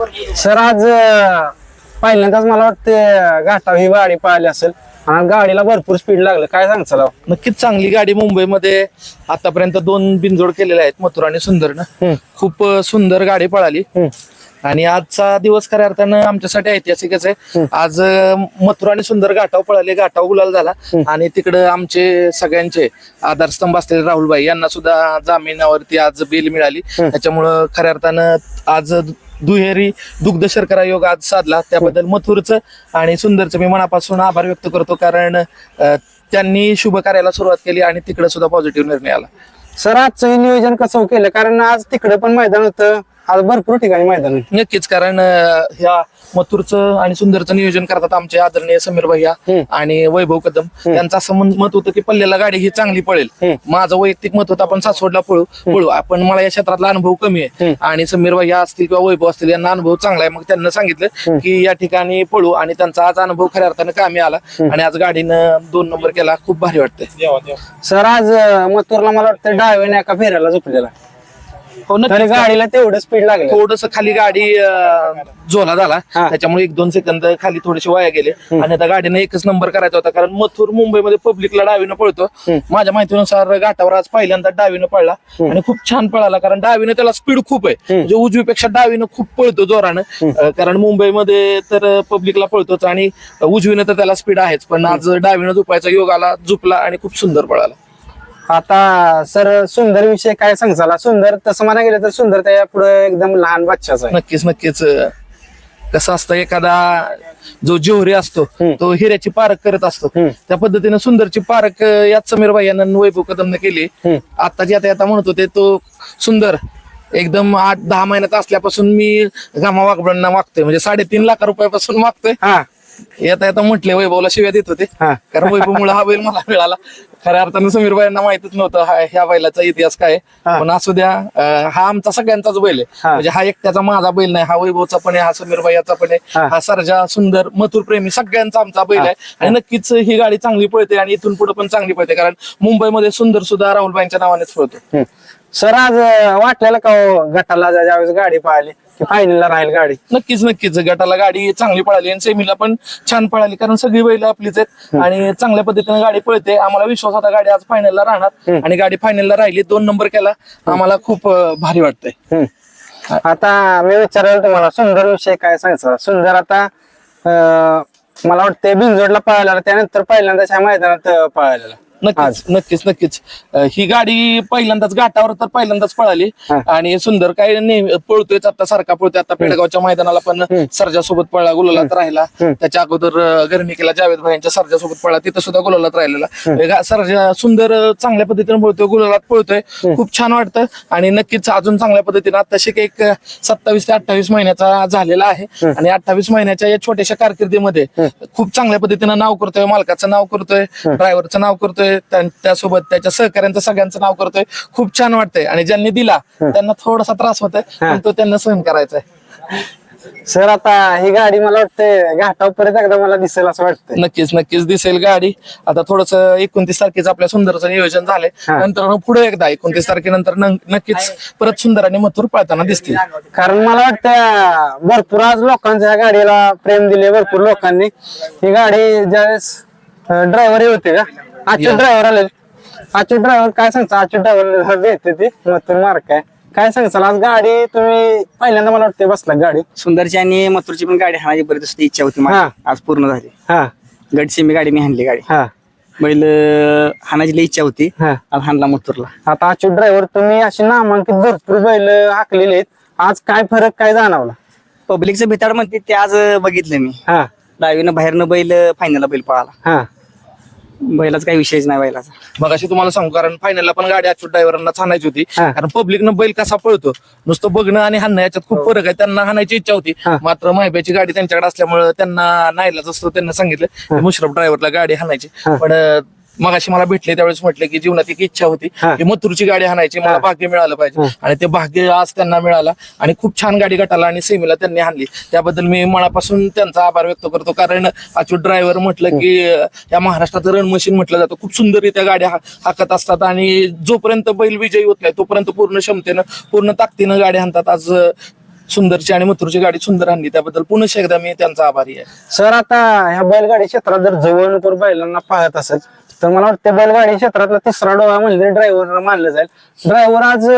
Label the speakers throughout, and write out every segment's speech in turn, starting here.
Speaker 1: Sir आज पहिल्यांदाच मला वाटतं घाटाव ही गाडी पाहिली असेल. आणि गाडीला भरपूर स्पीड लागलं. काय सांगचाल
Speaker 2: नक्कीच चांगली गाडी मुंबईमध्ये आतापर्यंत दोन बिनजोड केलेले आहेत मथुर आणि सुंदरनं. खूप सुंदर गाडी पळाली. आणि आजचा दिवस खऱ्या अर्थानं आमच्यासाठी ऐतिहासिकच आहे. आज मथुर आणि सुंदर घाटाव पळाले घाटाव गुलाल झाला. आणि तिकडं आमचे सगळ्यांचे आधारस्तंभ असलेले राहुलबाई यांना सुद्धा जामिनावरती आज बेल मिळाली. त्याच्यामुळं खऱ्या अर्थानं आज दुहेरी दुग्ध शर्करा योग आज साधला. त्याबद्दल मथुरचं आणि सुंदरचं मी मनापासून आभार व्यक्त करतो कारण त्यांनी शुभ कार्याला सुरुवात केली आणि तिकडे सुद्धा पॉझिटिव्ह निर्णय आला.
Speaker 1: सर आजचं हे नियोजन कसं हो केलं? कारण आज तिकडे पण मैदान होतं. आज भरपूर ठिकाणी मैदान आहे.
Speaker 2: नक्कीच कारण अं, ह्या मथुरचं आणि सुंदरचं नियोजन करतात आमचे आदरणीय समीर भैया
Speaker 1: हम्म.
Speaker 2: आणि वैभव कदम. त्यांचं असं मन- मत होतं की पल्ल्याला गाडी ही चांगली पळेल.
Speaker 1: हम्म.
Speaker 2: माझं वैयक्तिक मत होतं आपण सासवडला पळू पळू. आपण मला या क्षेत्रातला अनुभव कमी आहे.
Speaker 1: हम्म.
Speaker 2: आणि समीर भैया असतील किंवा वैभव असतील यांना अनुभव चांगला आहे. मग त्यांना सांगितलं की या ठिकाणी पळू आणि त्यांचा आज अनुभव खऱ्या अर्थानं कामी आला. आणि आज गाडीनं दोन नंबर केला. खूप भारी वाटतंय.
Speaker 1: सर आज अं, मथुरला मला वाटतं डाव्याने एका फेऱ्याला झोपलेला.
Speaker 2: हो
Speaker 1: तरी
Speaker 2: नक्कीच
Speaker 1: गाडीला तेवढं स्पीड लागलं.
Speaker 2: थोडस खाली गाडी अं, झोला झाला.
Speaker 1: हा.
Speaker 2: त्याच्यामुळे एक दोन सेकंद खाली थोडेसे वाया गेले. आणि आता गाडीनं एकच नंबर करायचा होता कारण मथुर मुंबईमध्ये पब्लिकला डावीनं पळतो. माझ्या माहितीनुसार घाटावर आज पहिल्यांदा डावीनं पळला. आणि खूप छान पळाला कारण डावीनं त्याला स्पीड खूप आहे. म्हणजे उजवीपेक्षा डावीनं खूप पळतो जोरानं. अं, कारण मुंबईमध्ये तर पब्लिकला पळतोच. आणि उजवीनं तर त्याला स्पीड आहेच. पण आज डावीनं झोपायचा योग आला झोपला आणि खूप सुंदर पळाला.
Speaker 1: आता सर सुंदर विषय काय सांगचाला सुंदर तसं म्हणा गेलं तर सुंदर त्या पुढे एकदम लहान बच्चाच आहे.
Speaker 2: नक्कीच नक्कीच. कसं असतं एखादा जो जोहरी असतो. तो हिऱ्याची पारख करत असतो. त्या पद्धतीने सुंदरची पारख याच समीर भाई यांना वैभव कदमने केली. आता जे आता म्हणत होते तो सुंदर. एकदम आठ दहा महिन्यात असल्यापासून मी गामा वागबांना मागतोय. म्हणजे साडेतीन लाख रुपयापासून मागतोय.
Speaker 1: हा.
Speaker 2: येता येता म्हटले वैभवला शिव्या देत होते
Speaker 1: हा.
Speaker 2: कारण वैभवमुळे हा बैल मला मिळाला खऱ्या अर्थानं समीर भाईंना माहितच नव्हतं हा ह्या बैलाचा इतिहास काय आहे.
Speaker 1: हा.
Speaker 2: पण असू द्या अं, हा आमचा सगळ्यांचाच बैल आहे
Speaker 1: हा.
Speaker 2: म्हणजे हा एकट्याचा माझा बैल नाही हा वैभवचा पण आहे हा समीर भाईचा पण आहे
Speaker 1: हा.
Speaker 2: हा सरजा सुंदर मथुर प्रेमी सगळ्यांचा आमचा बैल आहे आणि नक्कीच ही गाडी चांगली पळते आणि इथून पुढे पण चांगली पळते कारण मुंबईमध्ये सुंदर सुद्धा राहुलबाईंच्या नावानेच पळतो
Speaker 1: हम्म. सर आज अं, वाटलेलं का हो, गटाला ज्या- ज्यावेळेस गाडी पाहिली फायनलला राहील गाडी.
Speaker 2: नक्कीच नक्कीच. गटाला गाडी चांगली पळाली आणि सेमीला पण छान पळाली कारण सगळी बैल आपलीच आहेत आणि चांगल्या पद्धतीने गाडी पळते. आम्हाला विश्वास होता गाडी आज फायनलला राहणार आणि गाडी फायनलला राहिली. दोन नंबर केला. आम्हाला खूप भारी वाटतंय.
Speaker 1: आता मी विचारलं तुम्हाला सुंदर विषय काय सांगायचा? सुंदर आता मला वाटतं बिनजोडला पळालेला त्यानंतर पहिल्यांदाच ह्या मैदानात अं, पळालेला.
Speaker 2: नक्कीच नक्कीच नक्कीच. अं, ही गाडी पहिल्यांदाच घाटावर तर पहिल्यांदाच पळाली.
Speaker 1: हा.
Speaker 2: आणि सुंदर काय नेहमी पळतोय आता सारखा पळतोय. आता पेडगावच्या मैदानाला पण सरजा सोबत पळला गुलालात राहिला. त्याच्या अगोदर अं, गर्णिकेला जावेद भाईंच्या सरजा सोबत पळला तिथं सुद्धा गुलालात राहिलेला. गा- सरजा सुंदर अं, चांगल्या पद्धतीने पळतोय गुलालात पळतोय. खूप छान वाटतं. आणि नक्कीच अजून चांगल्या पद्धतीने आताशी एक सत्तावीस ते अठ्ठावीस महिन्याचा झालेला आहे. आणि अठ्ठावीस महिन्याच्या या छोट्याशा कारकिर्दीमध्ये खूप चांगल्या पद्धतीने नाव करतोय मालकाचं नाव करतोय ड्रायव्हरचं नाव करतोय. त्या- त्यासोबत त्याच्या सहकाऱ्यांचं सगळ्यांचं नाव करतोय. खूप छान वाटतंय. आणि ज्यांनी दिला त्यांना थोडासा त्रास होतोय पण तो त्यांना सहन करायचा आहे
Speaker 1: सर आता ही गाडी मला वाटतं घाटावर परत एकदा मला दिसेल असं वाटतंय.
Speaker 2: नक्कीच नक्कीच दिसेल गाडी. आता थोडस एकोणतीस तारखेचं आपल्या सुंदरचं नियोजन झालंय. नंतर पुढे एकदा एकोणतीस तारखेनंतर नक्कीच परत सुंदर आणि मथुर पळताना दिसतील.
Speaker 1: कारण मला वाटतं भरपूर आज लोकांच्या ह्या गाडीला प्रेम दिले भरपूर लोकांनी. ही गाडी ज्यावेळेस ड्रायव्हर होते का? आजचे
Speaker 2: या.
Speaker 1: ड्रायव्हर आले आजचे ड्रायव्हर काय सांगता? आजचे ड्रायव्हर भेटते ती. मथुर मार्क आहे. काय सांगचाल आज गाडी तुम्ही पहिल्यांदा मला वाटते बसला गाडी.
Speaker 3: सुंदरची आणि मथुरची पण गाडी हाणायची बरीच इच्छा होती माझी
Speaker 1: हा.
Speaker 3: आज पूर्ण झाली.
Speaker 1: हा.
Speaker 3: गडसिमी गाडी मी हाणली गाडी.
Speaker 1: हा.
Speaker 3: बैल अं, हाणायची लई इच्छा होती.
Speaker 1: हा.
Speaker 3: आज हाणला मथुरला.
Speaker 1: आता आजचे ड्रायव्हर तुम्ही अशी नामांकित भरपूर बैल हाकलेले आहेत. आज काय फरक काय जाणवला?
Speaker 3: पब्लिकचं भिताड म्हणते ते आज अं, बघितलं मी.
Speaker 1: हा.
Speaker 3: डावीनं बाहेरनं बैल फायनलला बैल पळाला.
Speaker 1: हा.
Speaker 3: बैलाचा काही विषयच नाही बैलाचा.
Speaker 2: मग अशी तुम्हाला सांगू कारण फायनलला पण गाडी अच्युत ड्रायव्हरांना हाणायची होती.
Speaker 1: हा.
Speaker 2: कारण पब्लिकनं बैल कसा पळतो नुसतं बघणं आणि हाणणं याच्यात खूप फरक आहे. त्यांना हाणायची इच्छा होती.
Speaker 1: हा.
Speaker 2: मात्र माहिब्याची गाडी त्यांच्याकडे असल्यामुळे त्यांना नाहीलाच असतो त्यांना सांगितलं की मुश्रफ ड्रायव्हरला गाडी हाणायची.
Speaker 1: हा.
Speaker 2: पण मग अशी मला भेटले त्यावेळेस म्हटले की जीवनात एक इच्छा होती. की मथुरची गाडी हाणायची मला भाग्य मिळालं पाहिजे. आणि ते भाग्य आज त्यांना मिळाला आणि खूप छान गाडी गटाला आणि सेमीला त्यांनी हाणली त्याबद्दल मी मनापासून त्यांचा आभार व्यक्त करतो. कारण अच्युत ड्रायव्हर म्हटलं की या महाराष्ट्राचं रण मशीन म्हटलं जातं. खूप सुंदररित्या गाड्या हाकत असतात आणि जोपर्यंत बैल विजयी होत नाही तोपर्यंत पूर्ण क्षमतेनं पूर्ण ताकदीनं गाड्या हाणतात आज सुंदरची आणि मथुरची गाडी सुंदर आणली. त्याबद्दल पुन्हा एकदा मी त्यांचा आभारी आहे.
Speaker 1: सर आता ह्या बैलगाडी क्षेत्रात जर जवळून बैलांना पाहत असेल तर मला वाटतं बैलगाडी क्षेत्रातला तिसरा डोळा म्हणजे ड्रायव्हर मानलं जाईल. ड्रायव्हर आज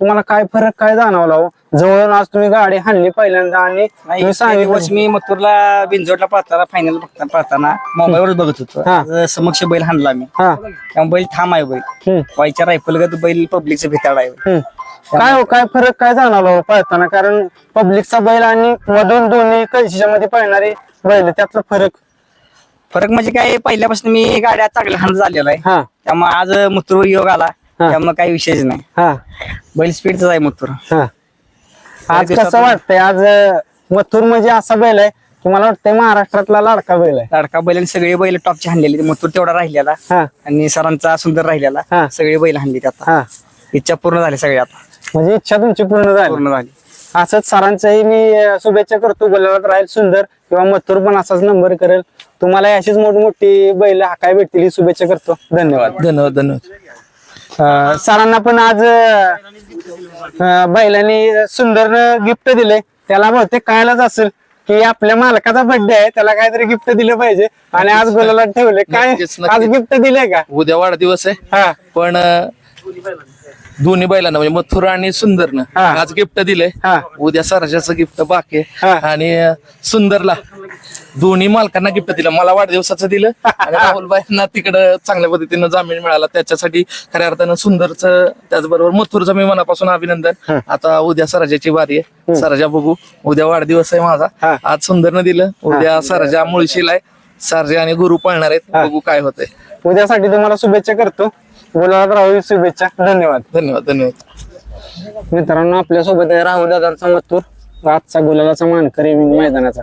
Speaker 1: तुम्हाला काय फरक काय जाणवला हो? जवळून आज तुम्ही गाडी हाणली पहिल्यांदा आणि
Speaker 3: दिवस
Speaker 1: सांगितलं.
Speaker 3: मी मथुरला बिंजोडला पाहताना फायनल पाहताना मोबाईलवर बघत होतो. समक्ष बैल हाणला मी. त्यामुळे बैल ठाम आहे बैल.
Speaker 1: हम्म,
Speaker 3: वाईच्या रायफलगत बैल पब्लिकचं भेटाळ आहे.
Speaker 1: काय हो काय फरक काय जाणवला हो पळताना कारण पब्लिकचा बैल आणि मधून दोन्ही कळशीच्या मध्ये पळणारे बैल त्यातला फरक
Speaker 3: फरक म्हणजे काय पहिल्यापासून मी गाड्या चांगल्या हाण झालेला आहे.
Speaker 1: हा.
Speaker 3: त्यामुळे आज मथुर योग आला.
Speaker 1: हा.
Speaker 3: त्यामुळे काही विषयच नाही.
Speaker 1: हा.
Speaker 3: बैल स्पीडचा आहे मथुर
Speaker 1: हा. आज कसं वाटतंय? आज अं, मथुर म्हणजे असा बैल आहे. की मला वाटतंय महाराष्ट्रातला लाडका बैल आहे?
Speaker 3: लाडका बैल आणि सगळे बैल टॉपचे हाणलेले मथुर तेवढा राहिलेला.
Speaker 1: हा.
Speaker 3: आणि सरांचा सुंदर राहिलेला.
Speaker 1: हा.
Speaker 3: सगळे बैल हाणली आता.
Speaker 1: हा.
Speaker 3: इच्छा पूर्ण झाली सगळी आता.
Speaker 1: म्हणजे इच्छा तुमची पूर्ण झाली.
Speaker 3: पूर्ण झाली.
Speaker 1: असंच सरांचंही मी अं, शुभेच्छा करतो. बोलायला राहील सुंदर किंवा मथुर पण असाच नंबर करेल. तुम्हाला अशीच मोठमोठी बैल हाकाय भेटतील ही शुभेच्छा करतो. धन्यवाद.
Speaker 2: धन्यवाद धन्यवाद.
Speaker 1: अं, सरांना पण आज अं, बैलांनी सुंदर गिफ्ट दिले. त्याला बहुतेक कळायलाच असेल की आपल्या मालकाचा बर्थडे आहे त्याला काहीतरी गिफ्ट दिलं पाहिजे. आणि आज बोलायला ठेवले. काय?
Speaker 2: नक्कीच,
Speaker 1: आज. गिफ्ट दिले का?
Speaker 2: उद्या वाढदिवस आहे.
Speaker 1: हा.
Speaker 2: पण अं, दोन्ही बैलांना म्हणजे मथुर आणि सुंदरनं.
Speaker 1: हा.
Speaker 2: आज गिफ्ट दिलंय.
Speaker 1: हा.
Speaker 2: उद्या सरजाचं गिफ्ट बाकी आहे.
Speaker 1: हा.
Speaker 2: आणि सुंदरला दोन्ही मालकांना गिफ्ट दिलं. मला वाढदिवसाचं दिलं. आणि राहुलबाईंना तिकडं चांगल्या पद्धतीनं जामीन मिळाला. त्याच्यासाठी खऱ्या अर्थानं सुंदरचं त्याचबरोबर मथुरचं मी मनापासून अभिनंदन. आता उद्या सरजाची वारी आहे. सरजा बघू. उद्या वाढदिवस आहे
Speaker 1: हा.
Speaker 2: माझा आज सुंदरनं दिलं. उद्या सरजा मुळशीला आहे. सरजा आणि गुरु पळणार आहेत. बघू काय होतंय.
Speaker 1: उद्यासाठी तुम्हाला शुभेच्छा करतो. बोलायला राहू शुभेच्छा. धन्यवाद.
Speaker 2: धन्यवाद धन्यवाद.
Speaker 1: मित्रांनो आपल्यासोबत आहे राहुल दादांचा मथुर. आजचा गुलाबाचा मानकरी विंग मैदानाचा.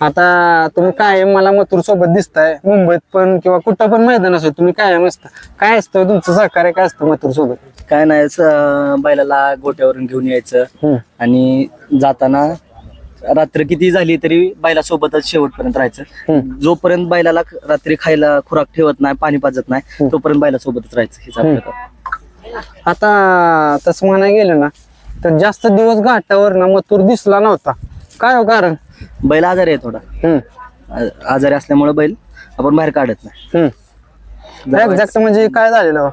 Speaker 1: आता तुम्ही काय मला मथुर सोबत दिसताय मुंबईत पण किंवा कुठं पण मैदान असो तुम्ही कायम असता. काय असतं तुमचं सहकार्य? काय असतं मथुर सोबत?
Speaker 4: काय नाही स- बैलाला गोट्यावरून घेऊन यायचं. आणि जाताना रात्र किती झाली तरी बैलासोबतच शेवटपर्यंत राहायचं. जोपर्यंत बैलाला रात्री खायला खुराक ठेवत नाही पाणी पाजत नाही तोपर्यंत बैलासोबतच राहायचं हेच आपलं काम.
Speaker 1: आता तसं म्हणायला गेलं ना तर जास्त दिवस घाटावर ना मथुर दिसला नव्हता. काय हो कारण?
Speaker 4: बैल आजारी आहे थोडा.
Speaker 1: हम्म.
Speaker 4: आ- आजारी असल्यामुळे बैल आपण बाहेर काढत नाही.
Speaker 1: हम्म. म्हणजे काय झालेलं?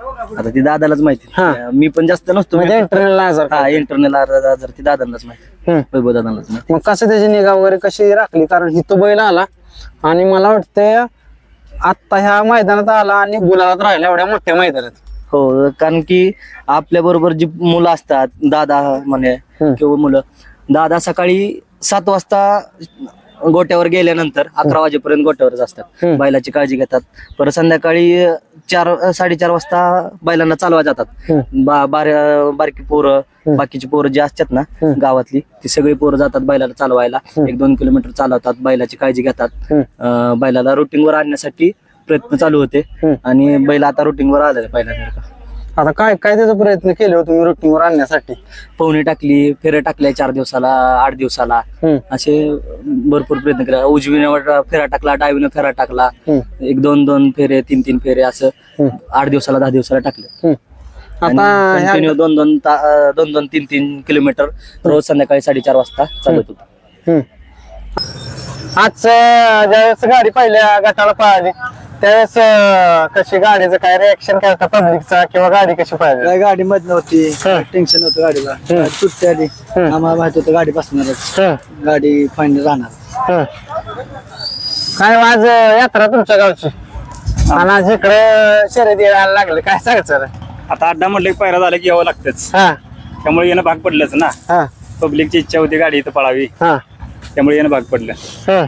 Speaker 4: आता ती दादालाच माहिती
Speaker 1: हा.
Speaker 4: मी पण जास्त नसतो
Speaker 1: म्हणजे आजार
Speaker 4: हा इंटरनल आजार ती दादांनाच माहिती
Speaker 1: हम्म.
Speaker 4: वैभव दादांनाच माहिती
Speaker 1: मग कसं त्याची निगा वगैरे कशी राखली? कारण इथं बैल आला आणि मला वाटतंय आत्ता ह्या मैदानात आला आणि गुलाबात राहिला एवढ्या मोठ्या मैदानात.
Speaker 4: हो कारण की आपल्या बरोबर जी मुलं असतात दादा म्हणे
Speaker 1: हम्म.
Speaker 4: किंवा मुलं दादा सकाळी सात वाजता गोट्यावर गेल्यानंतर अकरा वाजेपर्यंत गोट्यावरच असतात.
Speaker 1: हम्म.
Speaker 4: बैलाची काळजी घेतात. परत संध्याकाळी चार साडेचार वाजता बैलांना चालवा जातात. बा बार- बारकी पोरं बाकीची पोरं जी असतात ना गावातली ती सगळी पोरं जातात बैलाला चालवायला. एक दोन किलोमीटर चालवतात बैलाची काळजी घेतात. अं, बैलाला रुटीनवर आणण्यासाठी प्रयत्न चालू होते. आणि बैल आता रुटीनवर आलेला पहिल्यासारखा
Speaker 1: आता काय काय त्याचा प्रयत्न केले हो तुम्ही रुटीनवर आणण्यासाठी
Speaker 4: पवनी टाकली फेऱ्या टाकल्या चार दिवसाला आठ दिवसाला
Speaker 1: हम्म.
Speaker 4: असे भरपूर प्रयत्न केला उजवीने फेरा टाकला डावीने फेरा टाकला
Speaker 1: हम्म.
Speaker 4: एक दोन दोन फेरे तीन तीन फेरे असं
Speaker 1: हम्म.
Speaker 4: आठ दिवसाला दहा दिवसाला टाकले
Speaker 1: हम्म. आता ह्या
Speaker 4: कंटिन्यू दोन दोन ता- दोन दोन तीन तीन किलोमीटर रोज संध्याकाळी साडेचार वाजता चालत होतो
Speaker 1: हम्म. आज ज्यावेळेस गाडी पहिल्या गटाला पळाली त्यावेळेस अं, कशी गाडीचं काय रिएक्शन काय होता पब्लिकचा किंवा गाडी कशी पळाली
Speaker 5: काय गाडी मध्ये नव्हती
Speaker 1: हं.
Speaker 5: टेन्शन नव्हतं गाडीला
Speaker 1: हं.
Speaker 5: सुट्टी आली
Speaker 1: हं.
Speaker 5: आम्हाला माहीत होतं गाडी बसणारच
Speaker 1: हं.
Speaker 5: गाडी फायनल राहणार
Speaker 1: हं. काय आज अं, यात्रा तुमच्या गावची आणि आज इकडे शर्यती यायला लागले काय सांगायचं रे?
Speaker 6: आता अड्डा म्हटलं की पैरा झाला की यावं लागतंच
Speaker 1: हा
Speaker 6: त्यामुळे येणं भाग पडलंच ना
Speaker 1: हा
Speaker 6: पब्लिकची इच्छा होती गाडी इथं पळावी
Speaker 1: हा
Speaker 6: त्यामुळे येणं भाग पडलं
Speaker 1: हं.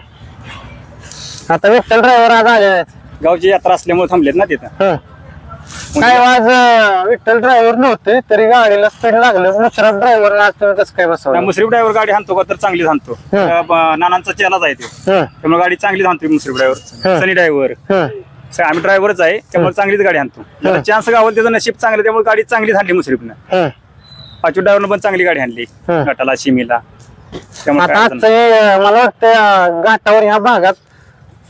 Speaker 1: आता विठ्ठल ड्रायव्हर आज आले आहेत.
Speaker 6: गावची यात्रा असल्यामुळे थांबलेत ना तिथं
Speaker 1: हं. काय आज अं, विठ्ठल ड्रायव्हर नव्हते तरी गाडीला स्पीड लागलं दुसरा ड्रायव्हर आज तुम्ही कसं काय बसवलं
Speaker 6: मुसरीफ ड्रायव्हर गाडी हाणतो का तर चांगली हाणतो
Speaker 1: हं.
Speaker 6: ब- नानांचा चेलाच आहे ते
Speaker 1: हं.
Speaker 6: त्यामुळे गाडी चांगली हाणतो मुसरीफ ड्रायव्हर
Speaker 1: हं.
Speaker 6: सनी ड्रायव्हर
Speaker 1: हं.
Speaker 6: आम्ही ड्रायव्हरच आहे त्यामुळे चांगलीच गाडी हाणतो चान्स गावल त्याचं नशीब चांगलं त्यामुळे गाडी चांगलीच हाणली मुसरीफनं
Speaker 1: हं.
Speaker 6: पाचवी ड्रायव्हरनं पण चांगली गाडी हाणली
Speaker 1: हं.
Speaker 6: गटाला शिमीला त्यामुळे
Speaker 1: आता
Speaker 6: काय अडचण
Speaker 1: आजचं हे, मला वाटतं अं, घाटावर ह्या भागात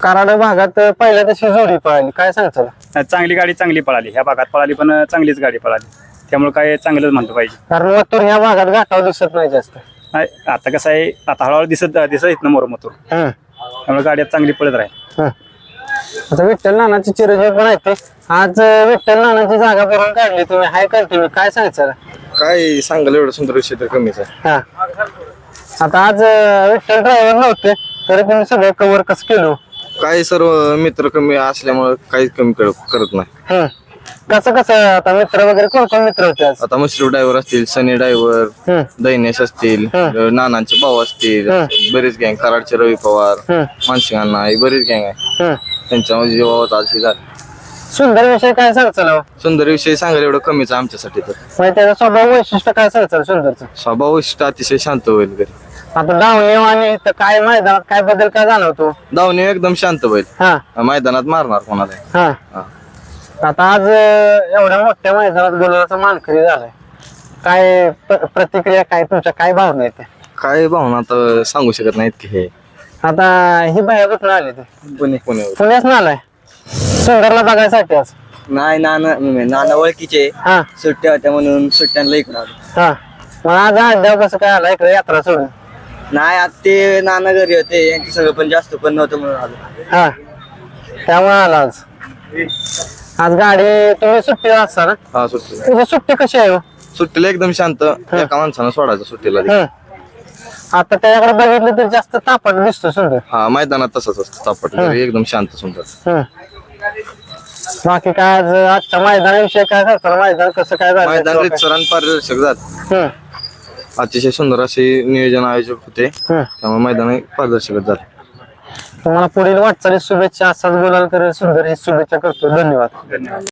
Speaker 1: कराड भागात पहिल्या तशी जोडी पळाली. काय सांगतो
Speaker 6: नाही. चांगली गाडी चांगली पळाली. ह्या भागात पळाली पण चांगलीच गाडी पळाली. त्यामुळे काय चांगलंच म्हणतो पाहिजे.
Speaker 1: कारण मथुर ह्या भागात घाटावर दिसत नाही जास्त.
Speaker 6: नाही आता कसं आहे आता हळूहळू दिसत दिसत येत ना मोर मथुर.
Speaker 1: हं,
Speaker 6: त्यामुळे गाडी आता चांगली पळत राहील.
Speaker 1: हं. आता विठ्ठल नानाची चिरंजीव पण आहेत. ते आज अं, विठ्ठल नानाची जागा भरून काढली तुम्ही. हाय कंटिन्यू काय सांगचाल
Speaker 7: काय सांगाल एवढं सुंदर विषय तर कमीच आहे.
Speaker 1: हा. आता आज अं, विठ्ठल ड्रायव्हर नव्हते तरी तुम्ही सगळं कव्हर कसं केलं?
Speaker 7: काय सर्व मित्र कमी असल्यामुळे काहीच कमी कर- करत नाही.
Speaker 1: हं. कसं कसं आता मित्र वगैरे कोण कोण मित्र होते आज?
Speaker 7: आता मश्रू ड्रायव्हर असतील सनी ड्रायव्हर
Speaker 1: हं,
Speaker 7: दैनेश असतील नानांचे भाऊ असतील बरेच गँग कराडचे रवी पवार
Speaker 1: हं,
Speaker 7: मानसिंगांना ही बरीच गँग आहे.
Speaker 1: हं.
Speaker 7: त्यांच्यामध्ये जेव्हा आज हे झालं.
Speaker 1: सुंदर विषय काय सांगचाल हो?
Speaker 7: सुंदर विषय सांगायला एवढं कमीच आहे आमच्यासाठी तर.
Speaker 1: म्हणजे त्याचा स्वभाव वैशिष्ट्य काय सांगचाल सुंदरचं?
Speaker 7: स्वभाव वैशिष्ट्य अतिशय शांत होईल घरी.
Speaker 1: आता धावणे आणि इथं काय मैदानात काय बदल काय जाणवतो
Speaker 7: धावणे एकदम शांत होईल
Speaker 1: हा.
Speaker 7: मैदानात मारणार कोणाला?
Speaker 1: हा.
Speaker 7: हा.
Speaker 1: आता आज अं, एवढ्या मोठ्या मैदानात बोलवण्याचा मानकरी झालाय. काय प्र- प्रतिक्रिया काय तुमच्या? काय भावना त्या?
Speaker 7: काय भावना आता सांगू शकत नाहीत की हे.
Speaker 1: आता ही बाया कुठून आली ते?
Speaker 7: पुणे पुण्यावर
Speaker 1: पुण्याच आलाय. सुंदरला बघायसाठी आज.
Speaker 4: नाही नाना नाना ओळखीचे.
Speaker 1: हा.
Speaker 4: सुट्ट्या होत्या म्हणून सुट्ट्यांना इकडं आलो.
Speaker 1: हा. मग आज अड्ड्यावर कसं काय आला इकडे यात्रा सोडून?
Speaker 4: नाही आता ते नाना घरी होते. यांची सगळं पण जास्त पण नव्हतं म्हणून आलो.
Speaker 1: हा. त्यामुळे आला आज. आज गाडी तुम्ही सुट्टीला असता ना?
Speaker 7: हा सुट्टीला.
Speaker 1: तुझी सुट्टी कशी आहे हो?
Speaker 7: सुट्टीला एकदम शांत. एका माणसानं सोडायचं सुट्टीला
Speaker 1: हं. आता त्याच्याकडे बघितलं तर जास्त तापट दिसतो सुंदर.
Speaker 7: हा मैदानात तसंच असतं. घरी एकदम शांत सुंदर.
Speaker 1: हं. बाकी काय आज आजच्या मैदानाविषयी काय सांगतो मैदान कसं काय झालं
Speaker 7: मैदान रितसर आणि पारदर्शक जात.
Speaker 1: हं,
Speaker 7: अतिशय सुंदर असे नियोजन आयोजक होते.
Speaker 1: हं.
Speaker 7: त्यामुळे मैदान पारदर्शकच झालं.
Speaker 1: तुम्हाला पुढील वाटचाली शुभेच्छा असाच बोलाल तर सुंदर ही शुभेच्छा करतो. धन्यवाद.